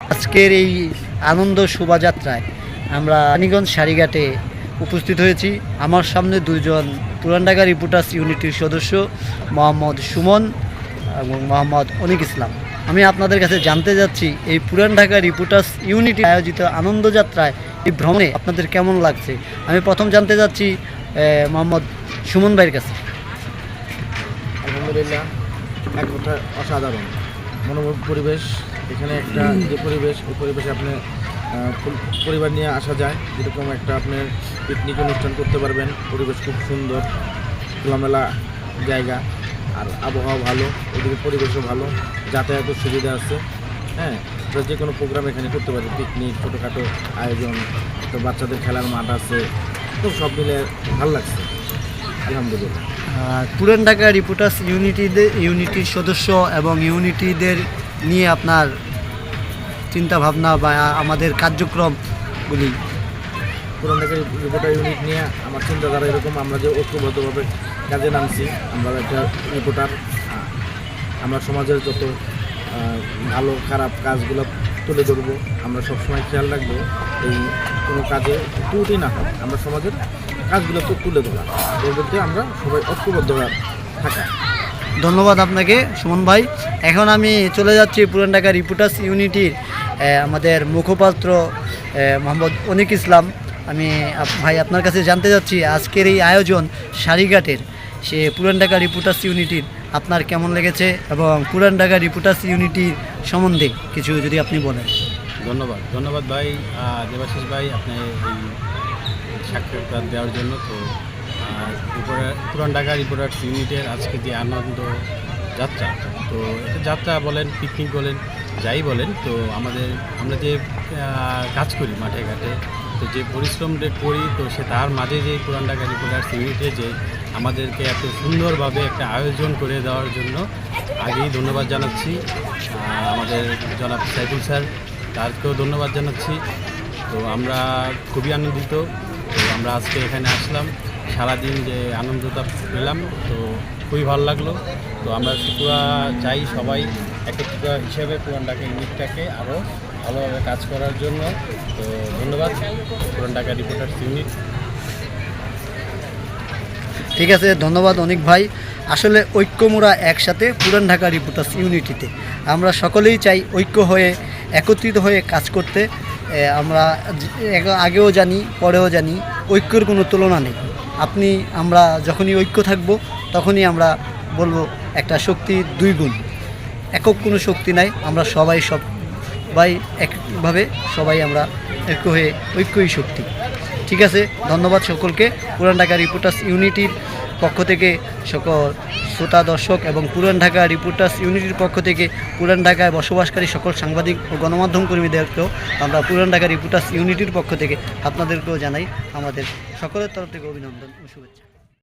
আজকের এই আনন্দ শোভাযাত্রায় আমরা রানীগঞ্জ সারিঘাটে উপস্থিত হয়েছি। আমার সামনে দুজন পুরানঢাকা রিপোর্টার্স ইউনিটির সদস্য, মোহাম্মদ সুমন এবং মোহাম্মদ অনিক ইসলাম। আমি আপনাদের কাছে জানতে যাচ্ছি, এই পুরান ঢাকা রিপোর্টার্স ইউনিটি আয়োজিত আনন্দযাত্রায় এই ভ্রমণে আপনাদের কেমন লাগছে? আমি প্রথম জানতে যাচ্ছি মোহাম্মদ সুমন ভাইয়ের কাছে। আলহামদুলিল্লাহ, এক কথা অসাধারণ। মনোমুগ্ধ পরিবেশ এখানে একটা যে পরিবেশ ওই পরিবেশে আপনি পরিবার নিয়ে আসা যায়। যেরকম একটা আপনার পিকনিক অনুষ্ঠান করতে পারবেন। পরিবেশ খুব সুন্দর, খোলামেলা জায়গা। আর আবহাওয়া ভালো ওদিকে পরিবেশও ভালো, যাতায়াতের সুবিধা আছে। হ্যাঁ যে কোনো প্রোগ্রাম এখানে করতে পারি। পিকনিক ছোটোখাটো আয়োজন, তো বাচ্চাদের খেলার মাঠ আছে। তো সব মিলে ভালো লাগছে। আলহামদুলিল্লাহ। পুরান ঢাকা রিপোর্টার্স ইউনিটিদের ইউনিটির সদস্য এবং ইউনিটিদের নিয়ে আপনার চিন্তা ভাবনা বা আমাদের কার্যক্রমগুলি পুরান ঢাকার রিপোর্টার ইউনিট নিয়ে আমার চিন্তাধারা এরকম, আমরা যে ঐক্যবদ্ধভাবে কাজে নামছি, আমরা একটা রিপোর্টার আমরা সমাজের যত ভালো, খারাপ কাজগুলো তুলে ধরবো, আমরা সবসময় খেয়াল রাখব, এই কোনো কাজে ত্রুটি না হয় আমরা সমাজের কাজগুলো তো তুলে ধরা। এর মধ্যে আমরা সবাই ঐক্যবদ্ধভাবে থাকা। ধন্যবাদ আপনাকে, সুমন ভাই। এখন আমি চলে যাচ্ছি পুরান ঢাকা রিপোর্টার্স ইউনিটির আমাদের মুখপাত্র মোহাম্মদ অনিক ইসলাম। আমি ভাই, আপনার কাছে জানতে যাচ্ছি আজকের এই আয়োজন সারিঘাটের সে পুরান ঢাকা রিপোর্টার্স ইউনিটির, আপনার কেমন লেগেছে এবং পুরান ঢাকা রিপোর্টার্স ইউনিটির সম্বন্ধে কিছু যদি আপনি বলেন। ধন্যবাদ ধন্যবাদ ভাই দেবাশিস ভাই, আপনি সাক্ষাৎকার দেওয়ার জন্য, তো পুরান ঢাকা রিপোর্টার্স ইউনিটের আজকে যে আনন্দ যাত্রা, তো এটা যাত্রা বলেন পিকনিক বলেন, যাই বলেন, তো আমাদের, আমরা যে কাজ করি মাঠে ঘাটে, তো যে পরিশ্রম করি, তো সে তার মাঝে যে পুরান ঢাকা রিপোর্টার্স ইউনিটে যে আমাদেরকে এত সুন্দরভাবে একটা আয়োজন করে দেওয়ার জন্য আগেই ধন্যবাদ জানাচ্ছি। আমাদের জনাব সাইফুল স্যার, তারকেও ধন্যবাদ জানাচ্ছি। তো আমরা খুবই আনন্দিত, তো আমরা আজকে এখানে আসলাম। সারাদিন যে আনন্দটা পেলাম, তো খুবই ভালো লাগল। তো আমরা পুরা চাই সবাই একত্রিত হিসেবে পুরান ঢাকা ইউনিটটাকে আরও ভালোভাবে কাজ করার জন্য। তো ধন্যবাদ পুরান ঢাকা রিপোর্টার্স ইউনিট। ঠিক আছে, ধন্যবাদ অনেক ভাই। আসলে ঐক্যমোরা একসাথে পুরান ঢাকা রিপোর্টার্স ইউনিটিতে। আমরা সকলেই চাই ঐক্য হয়ে, একত্রিত হয়ে কাজ করতে। আমরা আগেও জানি, পরেও জানি, ঐক্যর কোনো তুলনা নেই। আপনি, আমরা যখনই ঐক্য থাকব, তখনই আমরা বলব একটা শক্তি দুই গুণ। একক কোনো শক্তি নাই, আমরা সবাই সব, সবাই একভাবে সবাই আমরা ঐক্য হয়ে ঐক্যই শক্তি। ঠিক আছে, ধন্যবাদ সকলকে। পুরান ঢাকা রিপোর্টার্স ইউনিটির পক্ষ থেকে সকল শ্রোতা, দর্শক এবং পুরান ঢাকা রিপোর্টার্স ইউনিটির পক্ষ থেকে পুরান ঢাকায় বসবাসকারী সকল সাংবাদিক ও গণমাধ্যম কর্মীদেরকেও আমরা পুরান ঢাকা রিপোর্টার্স ইউনিটির পক্ষ থেকে আপনাদেরকেও জানাই আমাদের সকলের তরফ থেকে অভিনন্দন ও শুভেচ্ছা।